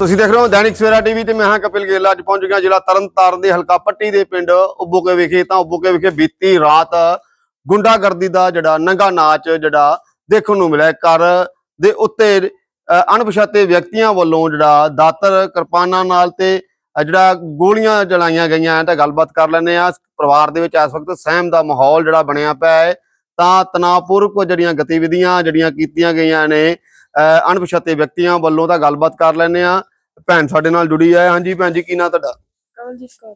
ਤੁਸੀਂ ਦੇਖ ਰਹੇ ਹੋ ਦੈਨਿਕ ਸਵੇਰਾ ਟੀਵੀ ਤੇ ਮੈਂ ਹਾਂ ਕਪਿਲ ਗੇਲਾ। ਅੱਜ ਪਹੁੰਚ ਗਿਆ ਜ਼ਿਲ੍ਹਾ ਤਰਨਤਾਰਨ ਦੇ ਹਲਕਾ ਪੱਟੀ ਦੇ ਪਿੰਡ ਉਬੋਕੇ ਵਿਖੇ। ਤਾਂ ਉਬੋਕੇ ਵਿਖੇ ਬੀਤੀ ਰਾਤ ਗੁੰਡਾਗਰਦੀ ਦਾ ਜਿਹੜਾ ਨੰਗਾ ਨਾਚ ਜਿਹੜਾ ਦੇਖਣ ਨੂੰ ਮਿਲਿਆ। ਘਰ ਦੇ ਉੱਤੇ ਅਣਪਛਾਤੇ ਵਿਅਕਤੀਆਂ ਵੱਲੋਂ ਜਿਹੜਾ ਦਾਤਰ ਕਿਰਪਾਨਾਂ ਨਾਲ ਤੇ ਜਿਹੜਾ ਗੋਲੀਆਂ ਚਲਾਈਆਂ ਗਈਆਂ ਹੈ ਤਾਂ ਗੱਲਬਾਤ ਕਰ ਲੈਂਦੇ ਆ ਪਰਿਵਾਰ ਦੇ ਵਿੱਚ ਇਸ ਵਕਤ ਸਹਿਮ ਦਾ ਮਾਹੌਲ ਜਿਹੜਾ ਬਣਿਆ ਪਿਆ ਹੈ। ਤਾਂ ਤਣਾਅਪੂਰਵਕ ਜਿਹੜੀਆਂ ਗਤੀਵਿਧੀਆਂ ਜਿਹੜੀਆਂ ਕੀਤੀਆਂ ਗਈਆਂ ਨੇ ਅਣਪਛਾਤੇ ਵਿਅਕਤੀਆਂ ਵੱਲੋਂ ਤਾਂ ਗੱਲਬਾਤ ਕਰ ਲੈਂਦੇ ਆ ਭੈਣ ਸਾਡੇ ਨਾਲ ਜੁੜੀ ਹੈ। ਹਾਂਜੀ ਭੈਣ ਜੀ ਕੀ ਨਾਂ ਤੁਹਾਡਾ? ਕਵਲਜੀਤ ਕੌਰ।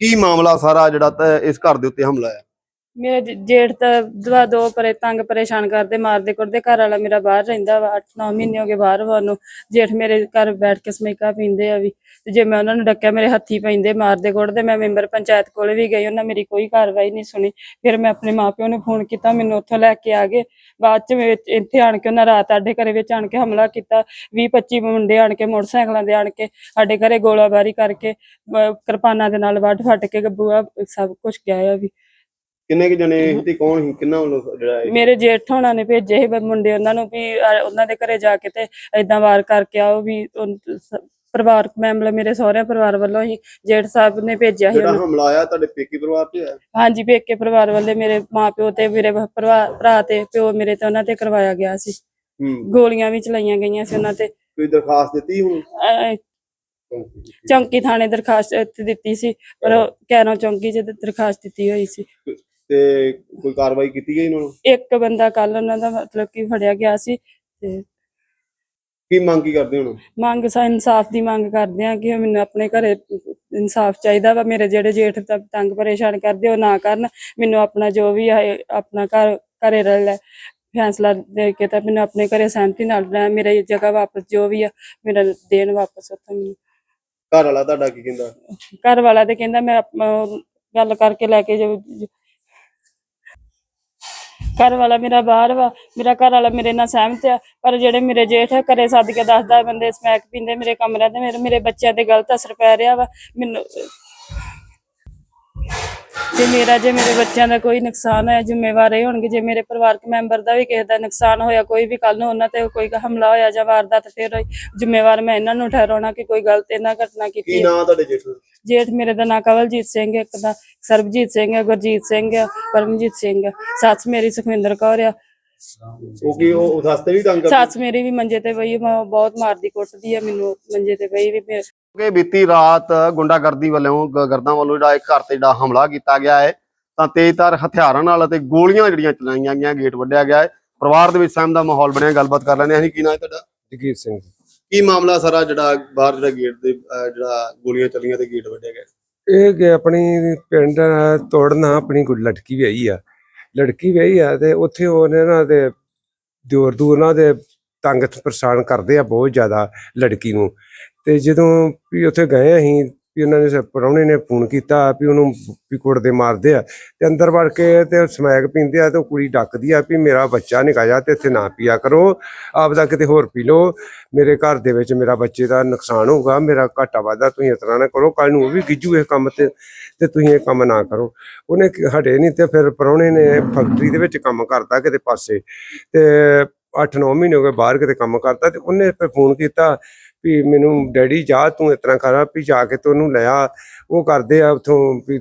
ਕੀ ਮਾਮਲਾ ਸਾਰਾ ਜਿਹੜਾ ਤਾਂ ਇਸ ਘਰ ਦੇ ਉੱਤੇ ਹਮਲਾ ਹੈ ਮੇਰੇ ਜੇਠ ਤਾਂ ਦਵਾ ਦੋ ਪਰੇ ਤੰਗ ਪਰੇਸ਼ਾਨ ਕਰਦੇ, ਮਾਰਦੇ ਕੁੱਟਦੇ, ਘਰ ਵਾਲਾ ਮੇਰਾ ਬਾਹਰ ਰਹਿੰਦਾ ਵਾ 8-9 ਮਹੀਨੇ ਹੋ ਗਏ ਬਾਹਰ ਵਾ ਉਹਨੂੰ। ਜੇਠ ਮੇਰੇ ਘਰ ਬੈਠ ਕੇ ਸਮੈਕਾ ਪੀਂਦੇ ਆ ਵੀ, ਤੇ ਜੇ ਮੈਂ ਉਹਨਾਂ ਨੂੰ ਡੱਕਿਆ ਮੇਰੇ ਹੱਥੀ ਪੈਂਦੇ, ਮਾਰਦੇ ਕੁੱਟਦੇ, ਮੈਂ ਮੈਂਬਰ ਪੰਚਾਇਤ ਕੋਲ ਵੀ ਗਈ, ਉਹਨਾਂ ਮੇਰੀ ਕੋਈ ਕਾਰਵਾਈ ਨਹੀਂ ਸੁਣੀ। ਫਿਰ ਮੈਂ ਆਪਣੇ ਮਾਪਿਓ ਨੂੰ ਫੋਨ ਕੀਤਾ, ਮੈਨੂੰ ਉੱਥੋਂ ਲੈ ਕੇ ਆ ਗਏ। ਬਾਅਦ ਚ ਮੈਂ ਇੱਥੇ- ਆਣ ਕੇ ਉਹਨਾਂ ਰਾਤ ਸਾਡੇ ਘਰੇ ਵਿੱਚ ਆਣ ਕੇ ਹਮਲਾ ਕੀਤਾ 20-25 ਮੁੰਡੇ ਆਣ ਕੇ ਮੋਟਰਸਾਈਕਲਾਂ ਦੇ ਆਣ ਕੇ ਸਾਡੇ ਘਰੇ ਗੋਲਾਬਾਰੀ ਕਰਕੇ, ਅਹ ਕਿਰਪਾਨਾਂ ਦੇ ਨਾਲ ਵੱਢ ਫੱਟ ਕੇ ਗੱਬੂਆ, ਸਭ ਕੁਝ ਗਿਆ ਆ ਵੀ। ਕਿੰਨੇ ਕੁ ਜਣੇ ਤੇ ਕੌਣ ਸੀ? ਕਿੰਨਾ ਵੱਲੋਂ ਜਿਹੜਾ ਇਹ- ਮੇਰੇ ਜੇਠ ਹੋਣਾ ਨੇ ਭੇਜੇ ਸੀ ਮੁੰਡੇ ਉਹਨਾਂ ਨੂੰ ਵੀ ਅਹ ਉਹਨਾਂ ਦੇ ਘਰੇ ਜਾ ਕੇ ਤੇ ਏਦਾਂ ਵਾਰ ਕਰਕੇ ਆਓ ਵੀ ਉਨ- ਸ- ਪਰਿਵਾਰਕ ਮੈਂਬਰ ਮੇਰੇ ਸਹੁਰੇ ਪਰਿਵਾਰ ਵੱਲੋਂ ਹੀ ਜੇਠ ਸਾਹਿਬ ਨੇ ਭੇਜਿਆ ਸੀ ਜਿਹੜਾ ਉਹਨੂੰ। ਹਮਲਾ ਆਇਆ ਤੁਹਾਡੇ ਪੇਕੀ ਪਰਿਵਾਰ ਤੇ ਹੈ ਹਾਂਜੀ ਪੇਕੇ ਪਰਿਵਾਰ ਵੱਲੇ ਮੇਰੇ ਮਾਪਿਓ ਤੇ ਮੇਰੇ ਭਰਾ ਭਰਾ ਤੇ ਪਿਓ ਮੇਰੇ ਤੇ ਉਹਨਾਂ ਤੇ ਕਰਵਾਇਆ ਗਿਆ ਸੀ। ਹੂੰ। ਗੋਲੀਆਂ ਵੀ ਚਲਾਈਆਂ ਗਈਆਂ ਸੀ ਉਹਨਾਂ ਤੇ। ਕੋਈ ਦਰਖਾਸਤ ਦਿੱਤੀ ਹੁਣ ਅਹ ਚੌਂਕੀ ਥਾਣੇ ਦਰਖਾਸਤ ਦਿੱਤੀ ਸੀ ਪਰ ਉਹ ਕੈਰੋਂ ਚੌਂਕੀ 'ਚ ਦਰਖਾਸਤ ਦਿੱਤੀ ਹੋਈ ਸੀ। ਤੇ ਕੋਈ ਕਾਰਵਾਈ ਕੀਤੀ ਗਈ ਇਹਨਾਂ ਨੂੰ? ਇੱਕ ਬੰਦਾ ਕੱਲ ਉਹਨਾਂ ਦਾ ਮਤਲਬ ਕਿ ਫੜਿਆ ਗਿਆ ਸੀ ਤੇ ਕੀ ਮੰਗ ਕੀ ਕਰਦੇ ਹੁਣ? ਮੰਗ ਸਾ ਇਨਸਾਫ ਦੀ ਮੰਗ ਕਰਦੇ ਆ ਕਿ ਮੈਨੂੰ ਆਪਣੇ ਘਰੇ ਇਨਸਾਫ ਚਾਹੀਦਾ ਵਾ ਮੇਰੇ ਜਿਹੜੇ ਜੇਠ ਤੰਗ ਪਰੇਸ਼ਾਨ ਕਰਦੇ ਉਹ ਨਾ ਕਰਨ ਮੈਨੂੰ ਆਪਣਾ ਜੋ ਵੀ ਹੈ ਆਪਣਾ ਘਰ ਘਰੇ ਰਹਿ ਲੈ ਫੈਸਲਾ ਦੇ ਕੇ ਤਾਂ ਮੈਨੂੰ ਆਪਣੇ ਘਰੇ ਸਹਿਮਤੀ ਨਾਲ ਰਹਿ ਮੇਰੀ ਜਗ੍ਹਾ ਵਾਪਸ ਜੋ ਵੀ ਆ ਮੇਰਾ ਦੇਣ ਵਾਪਸ ਉੱਥੋਂ ਮੈਨੂੰ ਘਰ ਵਾਲਾ ਤੁਹਾਡਾ ਕੀ ਕਹਿੰਦਾ? ਘਰ ਵਾਲਾ ਤੇ ਕਹਿੰਦਾ ਮੈਂ ਆਪ- ਅਹ ਗੱਲ ਕਰਕੇ ਲੈ ਕੇ ਜਾਊ ਘਰ ਵਾਲਾ ਮੇਰਾ ਬਾਹਰ ਵਾ, ਮੇਰਾ ਘਰ ਵਾਲਾ ਮੇਰੇ ਨਾਲ ਸਹਿਮਤ ਆ, ਪਰ ਜਿਹੜੇ ਮੇਰੇ ਜੇਠ ਆ ਘਰੇ ਸੱਦ ਕੇ ਦੱਸਦਾ ਬੰਦੇ ਸਮੈਕ ਪੀਂਦੇ ਮੇਰੇ ਕਮਰੇ ਤੇ ਮੇਰੇ ਮੇਰੇ ਬੱਚਿਆਂ ਤੇ ਗਲਤ ਅਸਰ ਪੈ ਰਿਹਾ ਵਾ, ਮੈਨੂੰ ਤੇ ਮੇਰਾ ਜੇ ਮੇਰੇ ਬੱਚਿਆਂ ਦਾ ਕੋਈ ਨੁਕਸਾਨ ਹੋਇਆ ਜ਼ਿੰਮੇਵਾਰ ਇਹ ਹੋਣਗੇ ਜੇ ਮੇਰੇ ਪਰਿਵਾਰਕ ਮੈਂਬਰ ਦਾ ਵੀ ਕਿਸੇ ਦਾ ਨੁਕਸਾਨ ਹੋਇਆ ਕੋਈ ਵੀ ਕੱਲ ਨੂੰ ਉਹਨਾਂ ਤੇ ਕੋਈ ਹਮਲਾ ਹੋਇਆ ਜਾਂ ਵਾਰਦਾਤ ਫਿਰ ਜ਼ਿੰਮੇਵਾਰ ਮੈਂ ਇਹਨਾਂ ਨੂੰ ਠਹਿਰਾਉਣਾ ਕਿ ਕੋਈ ਗਲਤ ਇਹਨਾਂ ਘਟਨਾ ਕੀਤੀ ਕੀ। ਨਾਂ ਤੁਹਾਡੇ ਜੇਠ ਦਾ? ਜੇਠ ਮੇਰੇ ਦਾ ਨਾਂ ਕਵਲਜੀਤ ਸਿੰਘ ਹੈ, ਇੱਕ ਦਾ ਸਰਬਜੀਤ ਸਿੰਘ ਹੈ ਗੁਰਜੀਤ ਸਿੰਘ ਹੈ ਪਰਮਜੀਤ ਸਿੰਘ ਹੈ ਸੱਸ ਮੇਰੀ ਸੁਖਵਿੰਦਰ ਕੌਰ ਆ ਉਹ ਕੀ ਉਹ ਹਸਤੇ ਵੀ ਤੰਗ ਕਰਦੇ ਸੱਸ ਮੇਰੀ ਵੀ ਮੰਜੇ ਤੇ ਪਈ ਹੈ, ਮੈਂ ਬਹੁਤ ਮਾਰਦੀ ਕੁੱਟਦੀ ਹੈ ਮੈਨੂੰ ਮੰਜੇ ਤੇ ਪਈ ਵੀ ਮੈਂ- ਕਿ ਬੀਤੀ ਰਾਤ ਗੁੰਡਾਗਰਦੀ ਵੱਲੋਂ ਗਰਦਾਂ ਵੱਲੋਂ ਜਿਹੜਾ ਇੱਕ ਘਰ ਤੇ ਜਿਹੜਾ ਹਮਲਾ ਕੀਤਾ ਗਿਆ ਹੈ ਤਾਂ ਤੇਜ਼ਧਾਰ ਹਥਿਆਰਾਂ ਨਾਲ ਅਤੇ ਗੋਲੀਆਂ ਜਿਹੜੀਆਂ ਚਲਾਈਆਂ ਗਈਆਂ ਗੇਟ ਵੱਢਿਆ ਗਿਆ ਹੈ। ਪਰਿਵਾਰ ਦੇ ਵਿੱਚ ਸਹਿਮ ਦਾ ਮਾਹੌਲ ਬਣਿਆ ਗੱਲਬਾਤ ਕਰ ਲੈਂਦੇ ਹਾਂ। ਅਸੀਂ ਕੀ ਨਾਂ ਹੈ ਤੁਹਾਡਾ? ਜਗੀਰ ਸਿੰਘ। ਕੀ ਮਾਮਲਾ ਸਾਰਾ ਜਿਹੜਾ ਬਾਹਰ ਜਿਹੜਾ ਗੇਟ ਦੇ ਜਿਹੜਾ ਗੋਲੀਆਂ ਚੱਲੀਆਂ ਤੇ ਗੇਟ ਵੱਢਿਆ ਗਿਆ? ਇਹ ਕਿ ਆਪਣੀ ਪਿੰਡ ਤੋੜਨਾ ਆਪਣੀ ਕੋਈ ਲੜਕੀ ਵਿਆਹੀ ਆ। ਲੜਕੀ ਵਿਆਹੀ ਆ ਤੇ ਉੱਥੇ ਉਹਨੇ ਨਾ ਤੇ ਦੂਰ ਦੂਰ ਨਾਲ ਦੇ ਤੰਗ ਪਰੇਸ਼ਾਨ ਕਰਦੇ ਆ ਬਹੁਤ ਜ਼ਿਆਦਾ ਲੜਕੀ ਨੂੰ। ਤੇ ਜਦੋਂ ਵੀ ਉੱਥੇ ਗਏ ਅਸੀਂ, ਵੀ ਉਹਨਾਂ ਨੇ ਪਰੌਣੇ ਨੇ ਫੋਨ ਕੀਤਾ, ਵੀ ਉਹਨੂੰ ਵੀ ਕੁੱਟਦੇ ਮਾਰਦੇ ਆ। ਤੇ ਅੰਦਰ ਵੜ ਕੇ ਤੇ ਸਮੈਕ ਪੀਂਦੇ ਆ ਤੇ ਉਹ ਕੁੜੀ ਡੱਕਦੀ ਆ ਵੀ ਮੇਰਾ ਬੱਚਾ ਨਿਕਾ ਜਾ ਤੇ ਇੱਥੇ ਨਾ ਪੀਆ ਕਰੋ, ਆਪਦਾ ਕਿਤੇ ਹੋਰ ਪੀ ਲਓ। ਮੇਰੇ ਘਰ ਦੇ ਵਿੱਚ ਮੇਰਾ ਬੱਚੇ ਦਾ ਨੁਕਸਾਨ ਹੋਊਗਾ, ਮੇਰਾ ਘਾਟਾ ਵਾਧਾ ਤੁਸੀਂ ਇਸ ਤਰ੍ਹਾਂ ਨਾ ਕਰੋ ਕੱਲ ਨੂੰ ਉਹ ਵੀ ਗਿੱਜੂ ਇਹ ਕੰਮ ਤੇ ਤੇ ਤੁਸੀਂ ਇਹ ਕੰਮ ਨਾ ਕਰੋ। ਉਹਨੇ ਹਟੇ ਨਹੀਂ ਤੇ ਫਿਰ ਪ੍ਰਾਹੁਣੇ ਨੇ ਫੈਕਟਰੀ ਦੇ ਵਿੱਚ ਕੰਮ ਕਰਦਾ ਕਿਤੇ ਪਾਸੇ। ਤੇ 8-9 ਮਹੀਨੇ ਹੋ ਗਏ ਬਾਹਰ ਕਿਤੇ ਕੰਮ ਕਰਦਾ ਤੇ ਉਹਨੇ ਫਿਰ ਫੋਨ ਕੀਤਾ ਵੀ ਮੈਨੂੰ ਡੈਡੀ ਜਾ ਤੂੰ ਇਸ ਤਰ੍ਹਾਂ ਕਰ, ਵੀ ਜਾ ਕੇ ਤੇ ਲਿਆ ਉਹ ਕਰਦੇ ਆ ਉਥੋਂ ਵੀ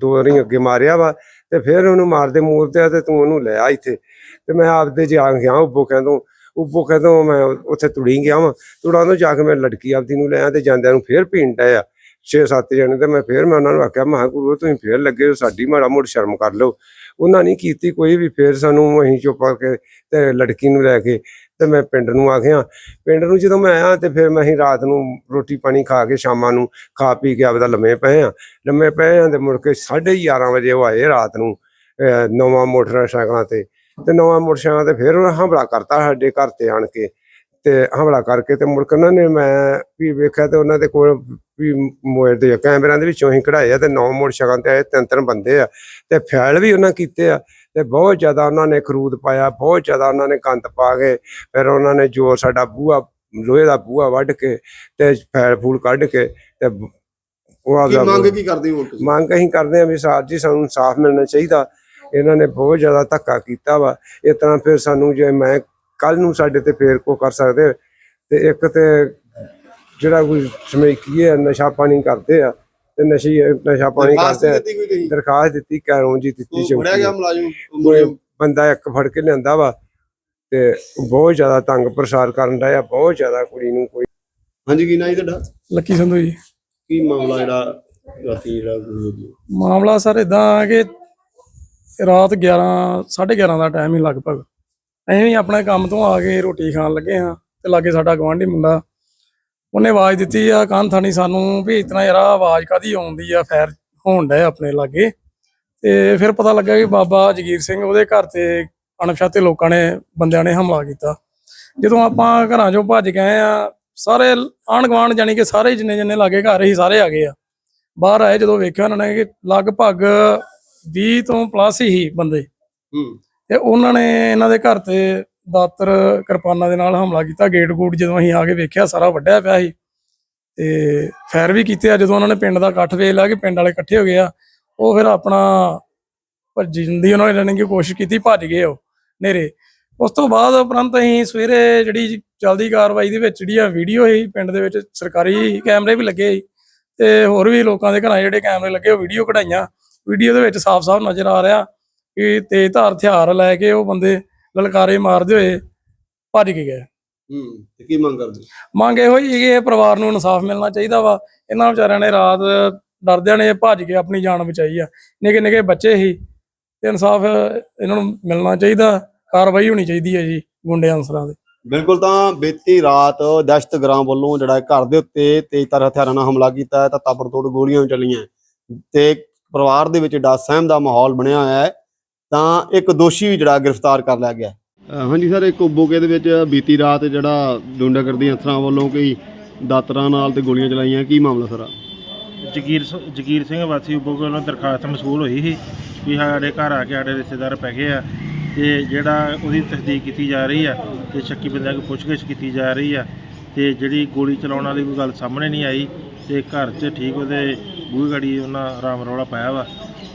ਦੋ ਵਾਰੀ ਅੱਗੇ ਮਾਰਿਆ ਵਾ ਤੇ ਫਿਰ ਉਹਨੂੰ ਮਾਰਦੇ ਮੂਰਦੇ ਆ ਤੇ ਤੂੰ ਉਹਨੂੰ ਲਿਆ ਇੱਥੇ। ਤੇ ਮੈਂ ਆਪਦੇ ਜਾ ਗਿਆ ਉੱਬੋ ਕਹਿੰਦੋਂ ਉੱਬੋ ਕਹਿੰਦੋਂ ਮੈਂ ਉੱਥੇ ਤੁੜੀ ਗਿਆ ਵਾਂ। ਤੁੜਾਂ ਤੋਂ ਜਾ ਕੇ ਮੈਂ ਲੜਕੀ ਆਪਦੀ ਨੂੰ ਲਿਆ ਤੇ ਜਾਂਦਿਆਂ ਨੂੰ ਫਿਰ ਪੀਣ ਡਿਆ 6-7 ਜਣੇ ਤੇ ਮੈਂ ਫੇਰ ਮੈਂ ਉਹਨਾਂ ਨੂੰ ਆਖਿਆ, ਮੈਂ ਕਿਹਾ ਗੁਰੂ ਤੁਸੀਂ ਫੇਰ ਲੱਗੇ ਹੋ, ਸਾਡੀ ਮਾੜਾ ਮੋੜ ਸ਼ਰਮ ਕਰ ਲਓ। ਉਹਨਾਂ ਨਹੀਂ ਕੀਤੀ ਕੋਈ ਵੀ, ਫੇਰ ਸਾਨੂੰ ਅਸੀਂ ਚੁੱਪ ਕਰਕੇ ਤੇ ਲੜਕੀ ਨੂੰ ਲੈ ਕੇ ਤੇ ਮੈਂ ਪਿੰਡ ਨੂੰ ਆ ਗਿਆ। ਪਿੰਡ ਨੂੰ ਜਦੋਂ ਮੈਂ ਆਇਆ ਤੇ ਫਿਰ ਮੈਂ ਅਸੀਂ ਰਾਤ ਨੂੰ ਰੋਟੀ ਪਾਣੀ ਖਾ ਕੇ ਸ਼ਾਮਾਂ ਨੂੰ ਖਾ ਪੀ ਕੇ ਆਪਦਾ ਲੰਮੇ ਪਏ ਆ। ਲੰਮੇ ਪਏ ਆ ਤੇ ਮੁੜ ਕੇ 11:30 ਵਜੇ ਉਹ ਆਏ ਰਾਤ ਨੂੰ ਨਵਾਂ ਮੋਟਰਸਾਈਕਲਾਂ ਤੇ। ਤੇ ਨਵਾਂ ਮੋਟਰਸਾਈਕਲਾਂ ਤੇ ਫਿਰ ਉਹਨਾਂ ਹਮਲਾ ਕਰਤਾ ਸਾਡੇ ਘਰ ਤੇ ਆਣ ਕੇ। ਤੇ ਹਮਲਾ ਕਰਕੇ ਤੇ ਮੁੜ ਕੇ ਉਹਨਾਂ ਨੇ ਮੈਂ ਵੀ ਵੇਖਿਆ ਤੇ ਉਹਨਾਂ ਦੇ ਕੋਲ ਵੀ ਮੋਬਾਈਲ ਦੇ ਕੈਮਰਿਆਂ ਦੇ ਵਿੱਚੋਂ ਹੀ ਕਢਾਏ ਆ ਤੇ ਨੌ ਮੋਟਰਸਾਈਕਲਾਂ ਤੇ ਆਏ ਤਿੰਨ ਤਿੰਨ ਬੰਦੇ ਆ। ਤੇ ਫੈਲ ਵੀ ਉਹਨਾਂ ਕੀਤੇ ਆ। ਤੇ ਬਹੁਤ ਜ਼ਿਆਦਾ ਉਹਨਾਂ ਨੇ ਖਰੂਦ ਪਾਇਆ ਬਹੁਤ ਜ਼ਿਆਦਾ ਉਹਨਾਂ ਨੇ ਕੰਤ ਪਾ ਕੇ ਫਿਰ ਉਹਨਾਂ ਨੇ ਜੋ ਸਾਡਾ ਬੂਹਾ ਲੋਹੇ ਦਾ ਬੂਹਾ ਵੱਢ ਕੇ ਤੇ ਫੈਲ ਫੂਲ ਕੱਢ ਕੇ ਤੇ ਉਹ ਕੀ ਆਪਦਾ ਮੰਗ ਕੀ ਕਰਦੇ ਹੋ ਤੁਸੀਂ? ਮੰਗ ਅਸੀਂ ਕਰਦੇ ਹਾਂ ਵੀ ਸਾਰ ਜੀ ਸਾਨੂੰ ਇਨਸਾਫ ਮਿਲਣਾ ਚਾਹੀਦਾ। ਇਹਨਾਂ ਨੇ ਬਹੁਤ ਜ਼ਿਆਦਾ ਧੱਕਾ ਕੀਤਾ ਵਾ। ਇਸ ਤਰ੍ਹਾਂ ਫਿਰ ਸਾਨੂੰ ਜੇ ਮੈਂ ਕੱਲ ਨੂੰ ਸਾਡੇ ਤੇ ਫੇਰ ਕੋ ਕਰ ਸਕਦੇ ਤੇ ਇੱਕ ਤੇ ਜਿਹੜਾ ਕੋਈ ਸਮੈਕੀ ਹੈ ਨਸ਼ਾ ਪਾਣੀ ਕਰਦੇ ਆ ਤੇ ਨਸ਼ੀ ਨਸ਼ਾ ਪਾਣੀ ਕਰਦੇ ਦਰਖਾਸਤ ਦਿੱਤੀ ਕੈਰੋਂ ਜੀ ਦਿੱਤੀ ਫੜਿਆ ਗਿਆ ਚੌਕੀ ਮੁਲਾਜ਼ਮ ਕੋਈ ਬੰਦਾ ਇੱਕ ਫੜ ਕੇ ਲਿਆਂਦਾ ਵਾ ਤੇ ਬਹੁਤ ਜ਼ਿਆਦਾ ਤੰਗ ਪ੍ਰਸਾਰ ਕਰਨ ਦਾ ਆ ਬਹੁਤ ਜ਼ਿਆਦਾ ਕੁੜੀ ਨੂੰ ਕੋਈ ਹਾਂਜੀ ਕੀ ਨਾਂ ਜੀ ਤੁਹਾਡਾ? ਲੱਕੀ ਸੰਧੂ ਜੀ। ਕੀ ਮਾਮਲਾ ਜਿਹੜਾ ਰਾਤੀ ਜਿਹੜਾ ਮਾਮਲਾ ਸਰ ਇਦਾਂ ਕਿ ਰਾਤ 11 11:30 ਦਾ ਟਾਈਮ ਹੀ ਲਗਭਗ। ਅਸੀਂ ਵੀ ਆਪਣੇ ਕੰਮ ਤੋਂ ਆ ਕੇ ਰੋਟੀ ਖਾਣ ਲੱਗੇ ਹਾਂ ਤੇ ਲਾਗੇ ਸਾਡਾ ਗਵਾਂਢੀ ਮੁੰਡਾ ਉਹਨੇ ਆਵਾਜ਼ ਦਿੱਤੀ ਆ ਕੰਨ ਥਾਣੀ ਸਾਨੂੰ ਵੀ ਇਤਨਾ ਯਾਰ ਆਵਾਜ਼ ਕਾਦੀ ਆਉਂਦੀ ਆ? ਫੈਰ ਹੋਣ ਡਿਆ ਆਪਣੇ ਲਾਗੇ। ਤੇ ਫਿਰ ਪਤਾ ਲੱਗਾ ਕਿ ਬਾਬਾ ਜਗੀਰ ਸਿੰਘ ਉਹਦੇ ਘਰ ਤੇ ਅਣਪਛਾਤੇ ਲੋਕਾਂ ਨੇ ਬੰਦਿਆਂ ਨੇ ਹਮਲਾ ਕੀਤਾ। ਜਦੋਂ ਆਪਾਂ ਘਰਾਂ ਚੋਂ ਭੱਜ ਗਏ ਆ ਸਾਰੇ ਆਂਢ ਗੁਆਂਢ ਜਾਣੀ ਕਿ ਸਾਰੇ ਜਿੰਨੇ ਜਿੰਨੇ ਲਾਗੇ ਘਰ ਸੀ ਸਾਰੇ ਆ ਗਏ ਆ। ਬਾਹਰ ਆਏ ਜਦੋਂ ਵੇਖਿਆ ਉਹਨਾਂ ਨੇ ਕਿ ਲਗਭਗ 20 ਤੋਂ ਪਲੱਸ ਹੀ ਬੰਦੇ। ਹੂੰ। ਤੇ ਉਹਨਾਂ ਨੇ ਇਹਨਾਂ ਦੇ ਘਰ ਤੇ ਦਾਤਰ ਕਿਰਪਾਨਾਂ ਦੇ ਨਾਲ ਹਮਲਾ ਕੀਤਾ। ਗੇਟ ਗੂਟ ਜਦੋਂ ਅਸੀਂ ਆ ਕੇ ਵੇਖਿਆ, ਸਾਰਾ ਵੱਢਿਆ ਪਿਆ ਸੀ ਤੇ ਫੈਰ ਵੀ ਕੀਤੇ ਆ। ਜਦੋਂ ਉਹਨਾਂ ਨੇ ਪਿੰਡ ਦਾ ਇਕੱਠ ਵੇਖ ਲਿਆ ਕਿ ਪਿੰਡ ਵਾਲੇ ਇਕੱਠੇ ਹੋ ਗਏ ਆ, ਉਹ ਫਿਰ ਆਪਣਾ ਭੱਜੀ ਦੀ ਉਹਨਾਂ ਨੇ ਲੈਣ ਦੀ ਕੋਸ਼ਿਸ਼ ਕੀਤੀ, ਭੱਜ ਗਏ ਉਹ ਨੇਰੇ। ਉਸ ਤੋਂ ਬਾਅਦ ਉਪਰੰਤ ਅਸੀਂ ਸਵੇਰੇ ਜਿਹੜੀ ਚਲਦੀ ਕਾਰਵਾਈ ਦੇ ਵਿੱਚ ਜਿਹੜੀ ਆ ਵੀਡੀਓ ਸੀ, ਪਿੰਡ ਦੇ ਵਿੱਚ ਸਰਕਾਰੀ ਕੈਮਰੇ ਵੀ ਲੱਗੇ ਸੀ ਤੇ ਹੋਰ ਵੀ ਲੋਕਾਂ ਦੇ ਘਰਾਂ ਜਿਹੜੇ ਕੈਮਰੇ ਲੱਗੇ, ਉਹ ਵੀਡੀਓ ਕਢਾਈਆਂ। ਵੀਡੀਓ ਦੇ ਵਿੱਚ ਸਾਫ਼-ਸਾਫ਼ ਨਜ਼ਰ ਆ ਰਿਹਾ ਕਿ ਤੇਜ਼ ਧਾਰ ਹਥਿਆਰ ਲੈ ਕੇ ਉਹ ਬੰਦੇ ਲਲਕਾਰੇ ਮਾਰਦੇ ਹੋਏ ਭੱਜ ਕੇ ਗਏ। ਹੂੰ ਤੇ ਕੀ ਮੰਗ ਕਰਦੇ? ਮੰਗ ਇਹੋ ਹੀ ਕਿ ਇਹ ਪਰਿਵਾਰ ਨੂੰ ਇਨਸਾਫ ਮਿਲਣਾ ਚਾਹੀਦਾ ਵਾ। ਇਹਨਾਂ ਵਿਚਾਰਿਆਂ ਨੇ ਰਾਤ ਡਰਦਿਆਂ ਨੇ ਭੱਜ ਕੇ ਆਪਣੀ ਜਾਨ ਬਚਾਈ ਆ। ਨਿੱਕੇ ਨਿੱਕੇ ਬੱਚੇ ਸੀ ਤੇ ਇਨਸਾਫ ਇਹਨਾਂ ਨੂੰ ਮਿਲਣਾ ਚਾਹੀਦਾ। ਕਾਰਵਾਈ ਹੋਣੀ ਚਾਹੀਦੀ ਹੈ ਜੀ ਗੁੰਡੇ ਅਨਸਰਾਂ ਦੇ ਬਿਲਕੁਲ ਤਾਂ ਬੀਤੀ ਰਾਤ ਦਹਿਸ਼ਤਗਰਾਂ ਵੱਲੋਂ ਜਿਹੜਾ ਹੈ ਘਰ ਦੇ ਉੱਤੇ ਤੇਜ਼ਧਾਰ ਹਥਿਆਰਾਂ ਨਾਲ ਹਮਲਾ ਕੀਤਾ ਹੈ ਤਾਂ ਤਾਬੜਤੋੜ ਗੋਲੀਆਂ ਚੱਲੀਆਂ ਤੇ ਪਰਿਵਾਰ ਦੇ ਵਿੱਚ ਡਾ ਸਹਿਮ ਦਾ ਮਾਹੌਲ ਬਣਿਆ ਹੋਇਆ ਹੈ। ਤਾਂ ਇੱਕ ਦੋਸ਼ੀ ਵੀ ਜਿਹੜਾ ਗ੍ਰਿਫਤਾਰ ਕਰ ਲਿਆ ਗਿਆ ਹਾਂਜੀ ਸਰ ਇੱਕ ਬੋਕੇ ਦੇ ਵਿੱਚ ਬੀਤੀ ਰਾਤ ਜਿਹੜਾ ਗੁੰਡਾਗਰਦੀ ਅਨਸਰਾਂ ਵੱਲੋਂ ਕੋਈ ਦਾਤਰਾਂ ਨਾਲ ਤੇ ਗੋਲੀਆਂ ਚਲਾਈਆਂ ਕੀ ਮਾਮਲਾ ਸਾਰਾ ਜਗੀਰ ਸ- ਜਗੀਰ ਸਿੰਘ ਵਾਸੀ ਉਪੋ ਕੋਲੋਂ ਦਰਖਾਸਤ ਮਸੂਲ ਹੋਈ ਸੀ ਵੀ ਸਾਡੇ ਘਰ ਆ ਕੇ ਸਾਡੇ ਰਿਸ਼ਤੇਦਾਰ ਪੈ ਗਏ ਆ ਤੇ ਜਿਹੜਾ ਉਹਦੀ ਤਸਦੀਕ ਕੀਤੀ ਜਾ ਰਹੀ ਆ ਤੇ ਸ਼ੱਕੀ ਬੰਦਿਆਂ ਦੀ ਪੁੱਛਗਿੱਛ ਕੀਤੀ ਜਾ ਰਹੀ ਆ ਤੇ ਜਿਹੜੀ ਗੋਲੀ ਚਲਾਉਣ ਵਾਲੀ ਕੋਈ ਗੱਲ ਸਾਹਮਣੇ ਨਹੀਂ ਆਈ ਤੇ ਘਰ 'ਚ ਠੀਕ ਉਹਦੇ ਬੂਹੇ ਗਾੜੀ ਉਹਨਾਂ ਆਰਾਮ ਰੌਲਾ ਪਾਇਆ ਵਾ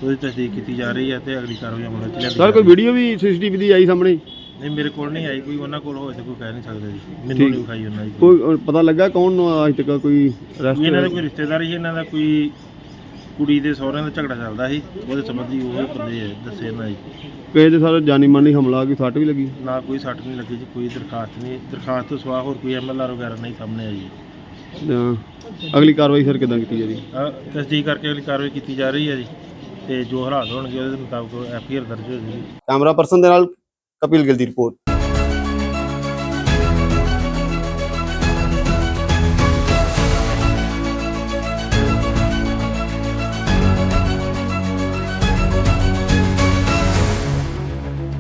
ਉਹਦੀ ਤਸਦੀਕ ਕੀਤੀ ਜਾ ਰਹੀ ਆ ਤੇ ਅਗਲੀ ਕਾਰਵਾਈ ਅਮਲ ਵਿੱਚ ਲਿਆਂਦੀ ਸਰ ਕੋਈ। ਵੀਡੀਓ ਵੀ ਸੀਸੀਟੀਵੀ ਦੀ ਆਈ ਸਾਹਮਣੇ ਨਹੀਂ ਮੇਰੇ ਕੋਲ ਨਹੀਂ ਆਈ ਕੋਈ ਉਹਨਾਂ ਕੋਲ ਹੋਏ ਤੇ ਕੋਈ ਕਹਿ ਨਹੀਂ ਸਕਦਾ ਜੀ ਮੈਨੂੰ। ਨਹੀਂ ਵਿਖਾਈ ਉਹਨਾਂ ਦੀ ਕੋਈ। ਕੋਈ ਅਹ, ਪਤਾ ਲੱਗਾ ਕੌਣ ਅੱਜ ਤੱਕ ਕੋਈ ਅਰੈਸਟ ਇਹਨਾਂ ਦਾ ਕੋਈ ਰਿਸ਼ਤੇਦਾਰ ਸੀ ਇਹਨਾਂ ਦਾ ਕੋਈ ਕੁੜੀ ਦੇ ਸਹੁਰਿਆਂ ਦਾ ਝਗੜਾ ਚੱਲਦਾ ਸੀ ਉਹਦੇ ਸੰਬੰਧੀ ਉਹ ਬੰਦੇ ਆ, ਦੱਸੇ ਇਹਨਾਂ ਜੀ ਕਿਸੇ ਦੇ ਸਾਰੇ ਜਾਨੀ ਮਾਨੀ ਹਮਲਾ ਕੋਈ ਸੱਟ ਵੀ ਲੱਗੀ ਨਾ ਕੋਈ ਸੱਟ ਨਹੀਂ ਲੱਗੀ ਜੀ ਕੋਈ ਦਰਖਾਸਤ ਨਹੀਂ ਦਰਖਾਸਤ ਤੋਂ ਸਿਵਾ ਹੋਰ ਕੋਈ ਐਮਐਲਆਰ ਵਗੈਰਾ ਨਹੀਂ ਸਾਹਮਣੇ ਆਈ ਜੀ ਅਗਲੀ ਕਾਰਵਾਈ ਸਰ ਕਿਦਾਂ ਕੀਤੀ ਜਾਏਗੀ ਆਹ ਤਸਦੀਕ ਕਰਕੇ ਅਗਲੀ ਕਾਰਵਾਈ ਕੀਤੀ ਜਾ ਰਹੀ ਹੈ ਜੀ ਤੇ ਜੋ ਹਾਲਾਤ ਹੋਣਗੇ ਉਹਦੇ ਮੁਤਾਬਕ ਐਫਆਈਆਰ ਦਰਜ ਹੋ ਜਾਏਗੀ ਕੈਮਰਾ ਪਰਸਨ ਦੇ ਨਾਲ ਕਪਿਲ ਗਿੱਲ ਦੀ ਰਿਪੋਰਟ।